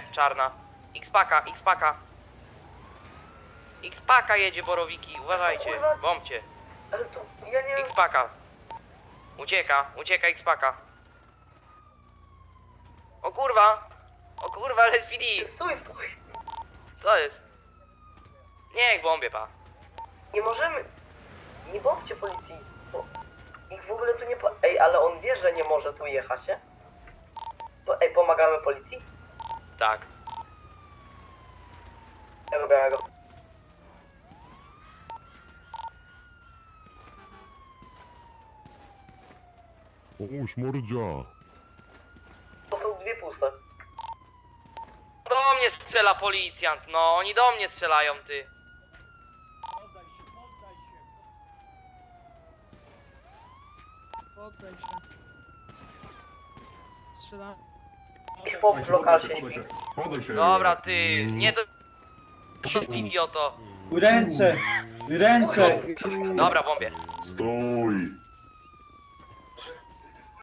jedzie, czarna. X-paka, X-paka. X-paka jedzie, borowiki, uważajcie, bombcie. Ale to ja nie wiem. X-paka. Ucieka, ucieka X-paka. O kurwa! O kurwa, LSPD! Stój, stój. Co jest? Niech bombie, pa. Nie możemy. Nie bądźcie policji. Bo ich w ogóle tu nie po... Ej, ale on wie, że nie może tu jechać, nie? Po... Ej, pomagamy policji? Tak. Ja go biorę go. Pomóż mordzia. To są dwie puste. Do mnie strzela policjant, no, oni do mnie strzelają, ty. Poddaj się. Strzelam. Po Podaj się, podaj się, blokacie. podaj się, podaj się. Dobra, ty, nie do... idioto. Ręce! Ręce! Dobra, bombie. Stój.